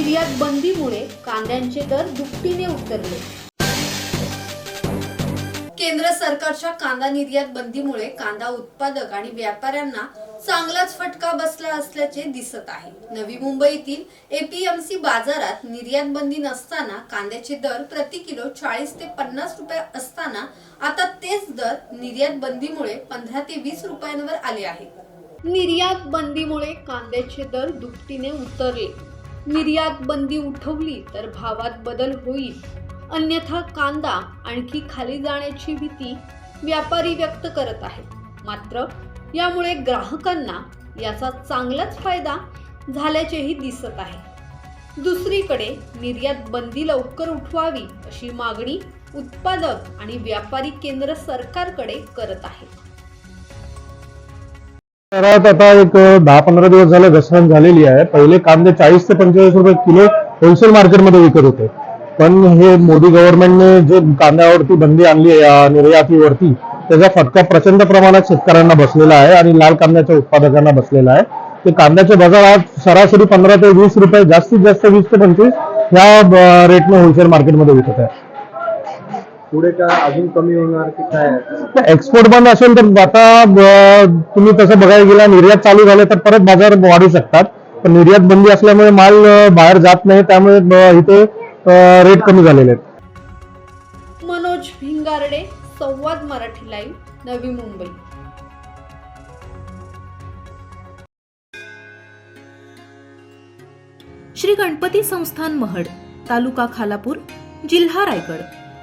निर्यात बंदीमुळे कांद्यांचे दर दुपटीने उतरले. केंद्र सरकारच्या कांदा निर्यात बंदीमुळे कांदा उत्पादक आणि व्यापाऱ्यांना चांगलाच फटका बसला असल्याचे दिसत आहे. नवी मुंबईतील एपीएमसी बाजारात निर्यात बंदी नसताना कांद्याचे दर प्रति किलो चाळीस ते पन्नास रुपये असताना आता तेच दर निर्यात बंदीमुळे पंधरा ते वीस रुपयांवर आले आहेत. निर्यात बंदीमुळे कांद्याचे दर दुपटीने उतरले. निर्यात बंदी उठवली तर भावात बदल होईल. अन्यथा कांदा आणखी खाली जाण्याची भीती व्यापारी व्यक्त करत आहेत. मात्र यामुळे ग्राहकांना याचा चांगलाच फायदा झाल्याचेही दिसत आहे. दुसरीकडे निर्यात बंदी लवकर उठवावी अशी मागणी उत्पादक आणि व्यापारी केंद्र सरकारकडे करत आहेत शहरात आता एक दहा पंधरा दिवस झालं घसरण झालेली आहे. पहिले कांदे चाळीस ते पंचेचाळीस रुपये किलो होलसेल मार्केटमध्ये विकत होते. पण हे मोदी गव्हर्नमेंटने जे कांद्यावरती बंदी आणली आहे निर्यातीवरती त्याचा फटका प्रचंड प्रमाणात शेतकऱ्यांना बसलेला आहे आणि लाल कांद्याच्या उत्पादकांना बसलेला आहे. ते कांद्याचे बाजार आज सरासरी पंधरा ते वीस रुपये जास्तीत जास्त वीस ते पंचवीस ह्या रेटने होलसेल मार्केटमध्ये विकत आहे. पुढे काय अजून कमी होणार की काय? एक्सपोर्ट बंद असेल तर आता तुम्ही तसं बघायला गेला निर्यात चालू झाले तर परत बाजार वाढू शकतात. पण निर्यात बंदी असल्यामुळे माल बाहेर जात नाही त्यामुळे इथे रेट कमी झालेले आहेत. मनोज भिंगारडे संवाद मराठी लाईव्ह नवी मुंबई. श्री गणपती संस्थान महड तालुका खालापूर जिल्हा रायगड.